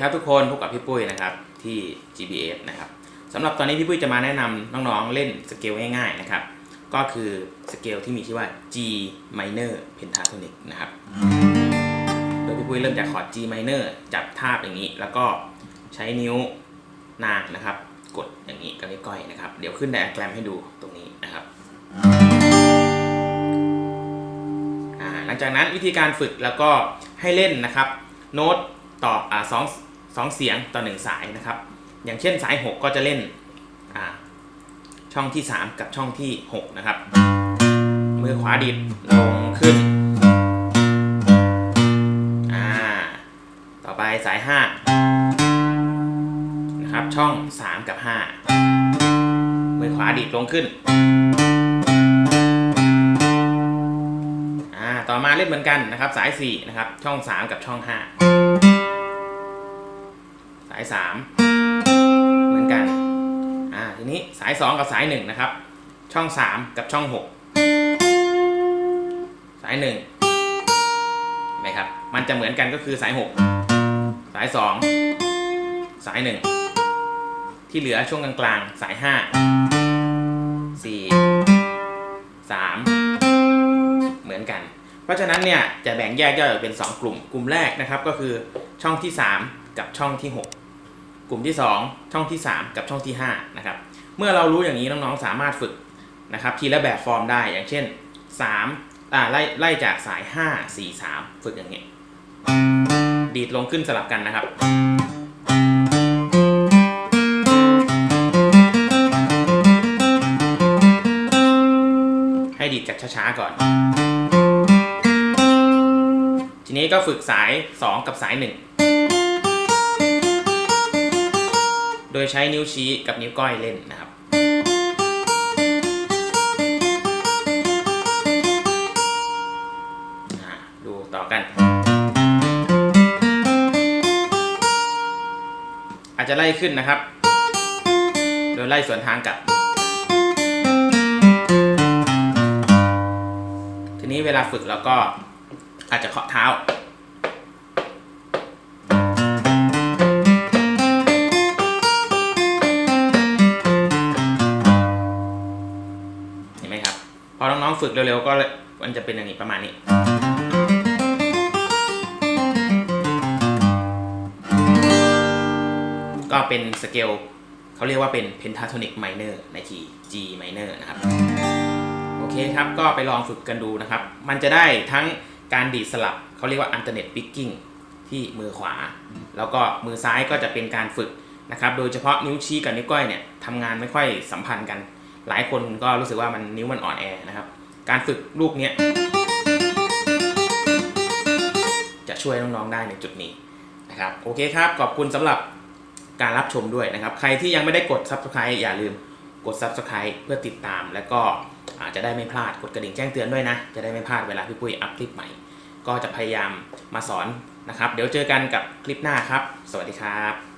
ครับทุกคนพบกับพี่ปุ้ยนะครับที่ GBS นะครับสำหรับตอนนี้พี่ปุ้ยจะมาแนะนำน้องๆเล่นสเกลง่ายๆนะครับก็คือสเกลที่มีชื่อว่า G minor pentatonic นะครับโดยพี่ปุ้ยเริ่มจากคอร์ด G minor จับทาบอย่างนี้ แล้วก็ใช้นิ้วนางนะครับ กดอย่างนี้กับนิ้วก้อยนะครับ เดี๋ยวขึ้นไดอะแกรมให้ดูตรงนี้นะครับหลังจากนั้นวิธีการฝึกแล้วก็ให้เล่นนะครับ โน้ตต่ออ่าสอง สองเสียงต่อหนึ่งสายนะครับ อย่างเช่นสาย 6 ก็จะเล่นช่องที่ 3 กับช่องที่ 6 นะครับ มือขวาดิดลงขึ้น ต่อไปสาย 5 นะครับ ช่อง 3 กับ 5 มือขวาดิดลงขึ้น ต่อมาเล่นเหมือนกันนะครับ สาย 4 นะครับ ช่อง 3 กับช่อง 5 สาย3เหมือนกันอ่าทีนี้สาย2กับสาย1นะครับ ช่อง3กับช่อง6สาย1เห็นไหมครับ มันจะเหมือนกันก็คือสาย6สาย2สาย1ที่เหลือช่วงกลางๆสาย5 4 3เหมือนกัน เพราะฉะนั้นเนี่ยจะแบ่งแยกย่อยออกเป็น 2 กลุ่ม กลุ่มแรกนะครับก็คือช่องที่ 3 กับช่องที่ 6 กลุ่มที่ 2 ช่องที่ 3 กับช่องที่5นะครับเมื่อเรารู้อย่างนี้น้องๆสามารถฝึกนะครับทีละแบบฟอร์มได้อย่างเช่น3อ่าไล่ไล่จากสาย 5 4 3 ฝึกอย่างเงี้ยดีดลงขึ้นสลับกันนะครับ ให้ดีดจากช้าๆก่อนทีนี้ก็ฝึกสาย 2 กับสาย 1 โดยใช้นิ้วชี้กับนิ้วก้อยเล่นนะครับดูต่อกัน อาจจะไล่ขึ้นนะครับ โดยไล่สวนทางกับ ทีนี้เวลาฝึกเราก็อาจจะเคาะเท้า อน้องฝึกเร็วๆก็มันจะเป็นอย่างนี้ประมาณนี้ ก็เป็นสเกลเขาเรียกว่าเป็น pentatonic minor ในคีย์ G minor นะครับ โอเคครับก็ไปลองฝึกกันดูนะครับ มันจะได้ทั้งการดีดสลับเขาเรียกว่า alternate picking ที่มือขวา แล้วก็มือซ้ายก็จะเป็นการฝึกนะครับ โดยเฉพาะนิ้วชี้กับนิ้วก้อยเนี่ยทำงานไม่ค่อยสัมพันธ์กัน หลายคนก็รู้สึกว่ามันนิ้วมันอ่อนแอนะครับ การฝึกลูกเนี้ยจะช่วยน้องๆได้ในจุดนี้นะครับโอเคครับ ขอบคุณสำหรับการรับชมด้วยนะครับ ใครที่ยังไม่ได้กด subscribe อย่าลืมกด subscribe เพื่อติดตาม แล้วก็อาจจะได้ไม่พลาดกดกระดิ่งแจ้งเตือนด้วยนะ จะได้ไม่พลาดเวลาพี่ปุ้ยอัพคลิปใหม่ ก็จะพยายามมาสอนนะครับ เดี๋ยวเจอกันกับคลิปหน้าครับ สวัสดีครับ